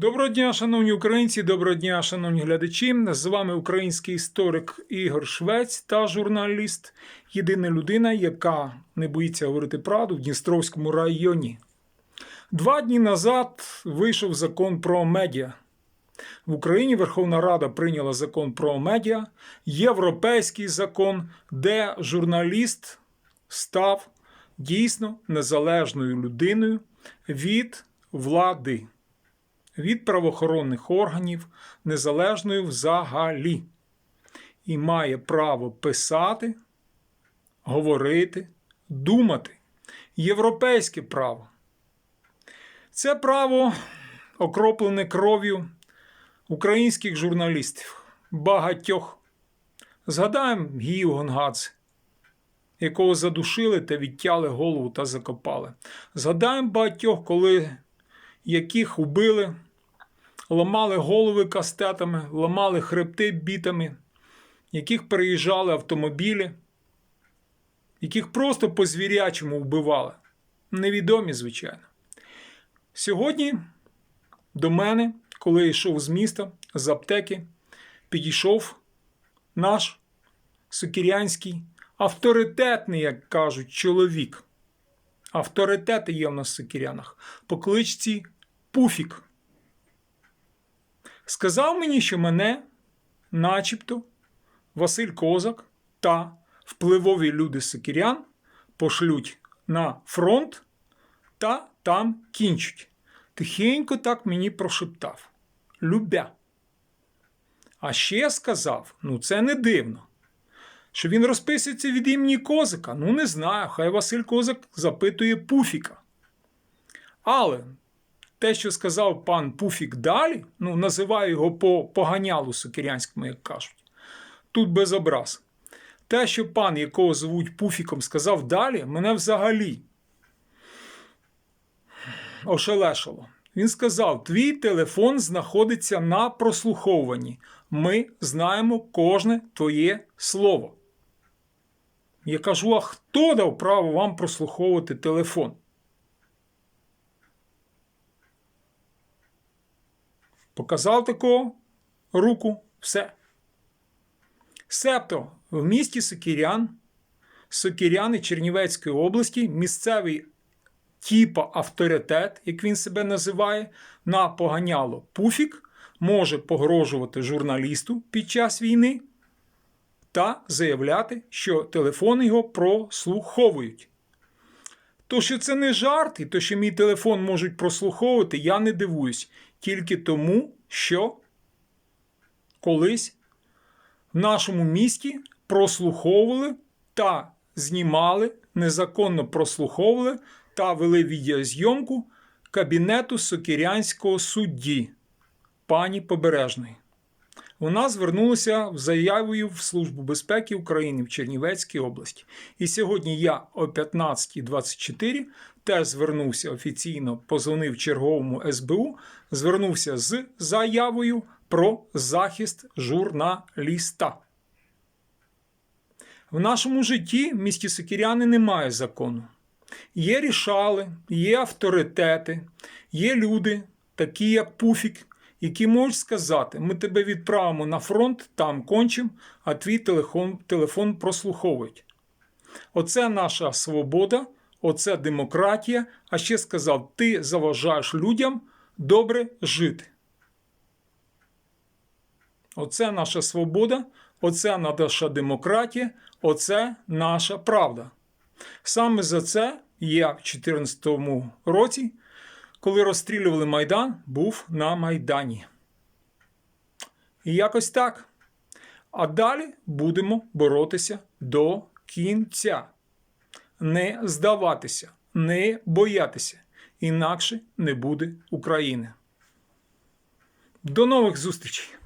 Доброго дня, шановні українці, доброго дня, шановні глядачі. З вами український історик Ігор Швець та журналіст. Єдина людина, яка не боїться говорити правду в Дністровському районі. Два дні назад вийшов закон про медіа. В Україні Верховна Рада прийняла закон про медіа, європейський закон, де журналіст став дійсно незалежною людиною від влади від правоохоронних органів незалежною взагалі. І має право писати, говорити, думати. Європейське право. Це право окроплене кров'ю українських журналістів, багатьох. Згадаємо Гію Гонгадзе, якого задушили та відтяли голову та закопали. Згадаємо багатьох, коли яких убили, ламали голови кастетами, ламали хребти бітами, яких переїжджали автомобілі, яких просто по звірячому вбивали. Невідомі, звичайно. Сьогодні до мене, коли я йшов з міста, з аптеки, підійшов наш сокірянський авторитетний, як кажуть, чоловік. Авторитети є в нас в Сокірянах. По кличці Пуфік. Сказав мені, що мене, начебто, Василь Козак та впливові люди Сокірян пошлють на фронт та там кінчуть. Тихенько так мені прошептав. Любя. А ще сказав: ну це не дивно. Що він розписується від імені Козика? Ну, не знаю. Хай Василь Козак запитує Пуфіка. Але те, що сказав пан Пуфік далі, ну, називаю його по поганялу сокирянському, як кажуть, тут без образ. Те, що пан, якого звуть Пуфіком, сказав далі, мене взагалі ошелешило. Він сказав: твій телефон знаходиться на прослуховуванні. Ми знаємо кожне твоє слово. Я кажу: а хто дав право вам прослуховувати телефон? Показав таку руку, все. Себто в місті Сокірян, Сокіряни Чернівецької області, місцевий типа авторитет, як він себе називає, на поганяло Пуфік може погрожувати журналісту під час війни та заявляти, що телефони його прослуховують. То, що це не жарт, і то, що мій телефон можуть прослуховувати, я не дивуюсь. Тільки тому, що колись в нашому місті прослуховували та знімали, незаконно прослуховували та вели відеозйомку кабінету Сокірянського судді пані Побережної. Вона звернулася в заявою в Службу безпеки України в Чернівецькій області. І сьогодні я о 15.24 теж звернувся офіційно, позвонив черговому СБУ, звернувся з заявою про захист журналіста. В нашому житті місті Сокіряни немає закону. Є рішали, є авторитети, є люди, такі як Пуфік, які можуть сказати: ми тебе відправимо на фронт, там кончим, а твій телефон, телефон прослуховують. Оце наша свобода, оце демократія. А ще сказав: ти заважаєш людям добре жити. Оце наша свобода, оце наша демократія, оце наша правда. Саме за це я в 2014 році, коли розстрілювали Майдан, був на Майдані. І якось так. А далі будемо боротися до кінця. Не здаватися, не боятися. Інакше не буде України. До нових зустрічей!